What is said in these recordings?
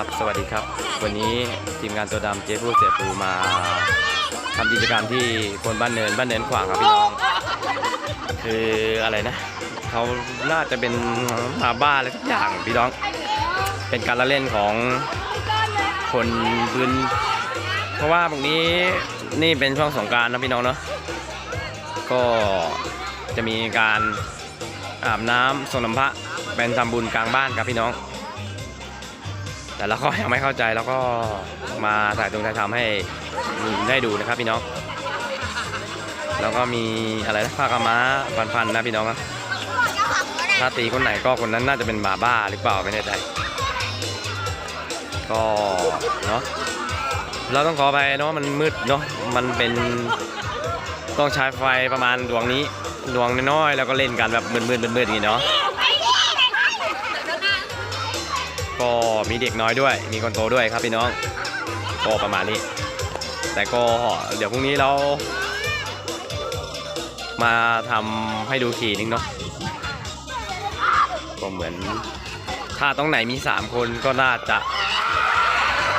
ครับ สวัสดีครับ วันนี้ทีมงานตัวดำเจ๊ผู้เสียปูมาทำกิจกรรมที่คนบ้านเนินบ้านเนินขวางครับพี่น้อง คืออะไรนะเขาน่าจะเป็นมาบ้าอะไรสักอย่างพี่น้อง เป็นการละเล่นของคนพื้น เพราะว่าตรงนี้นี่เป็นช่วงสงการนะพี่น้องเนาะ ก็จะมีการอาบน้ำส่งน้ำพระเป็นทำบุญกลางบ้านครับพี่น้อง แต่เราก็ยังไม่เข้าใจแล้วก็มาถ่ายตรงถ่ายทำให้ได้ดูนะครับพี่น้อง แล้วก็มีอะไรนะผ้ากำม้าพันๆนะพี่น้องครับถ้าตีคนไหนก็คนนั้นน่าจะเป็นหมาบ้าหรือเปล่าไม่แน่ใจก็เนาะเราต้องขอไปเนาะมันมืดเนาะมันเป็นต้องใช้ไฟประมาณดวงนี้ดวงน้อยๆแล้วก็เล่นกันแบบมืดๆมืดๆอย่างนี้เนาะก็ มีเด็กน้อยด้วย มีคนโตด้วยครับพี่น้องก็ประมาณนี้ แต่ก็เดี๋ยวพรุ่งนี้เรา มาทำให้ดูขี่นึงเนาะก็เหมือน ถ้าตรงไหนมี 3 คนก็น่าจะ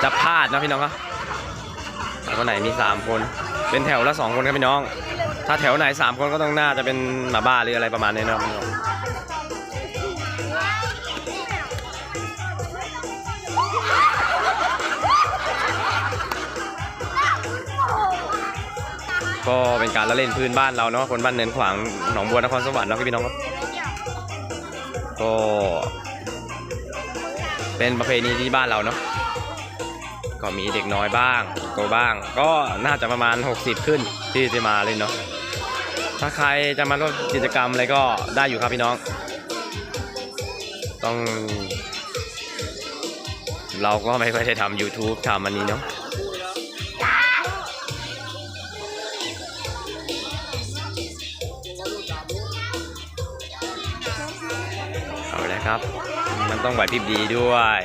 จะพลาดนะพี่น้องครับถ้าตรงไหนมี 3 คน เป็นแถวละ2คนครับพี่น้อง ถ้าแถวไหน 3 คนก็ต้องน่าจะเป็นหมาบ้าหรืออะไรประมาณนี้นะพี่น้อง ก็เป็นการละเล่นพื้นบ้านเราเนาะคนบ้านเนินขวางหนองบัวนครสวรรค์เนาะพี่น้องครับก็เป็นประเพณีที่บ้านเราเนาะก็มีเด็กน้อยบ้างโตบ้าง ก็น่าจะประมาณ 60 ขึ้นที่จะมาเล่นเนาะถ้าใครจะมาร่วมกิจกรรมอะไรก็ได้อยู่ครับพี่น้อง ต้อง เราก็ไม่ค่อยได้ทำ YouTube ทำอันนี้เนาะ ครับ มันต้องไหวพริบดีด้วย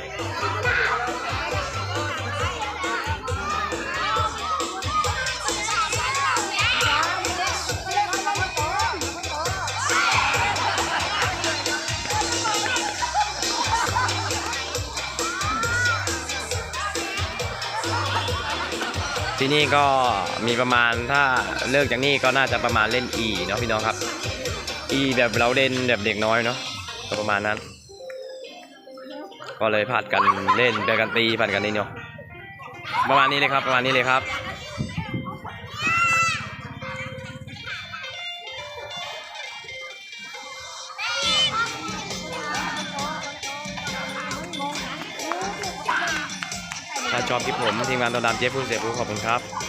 ที่นี่ก็มีประมาณถ้าเลิกจากนี่ก็น่าจะประมาณเล่น E เนาะพี่น้องครับ E แบบเราเล่นแบบเด็กน้อยเนาะ ประมาณนั้น ก็เลยผัดกันเล่นไปกันตีผัดกันนี่เนาะประมาณนี้เลยครับ ประมาณนี้เลยครับถ้าชอบคลิปผมทีมงานตัวดำเจ๊พูดเสียพูขอบคุณครับ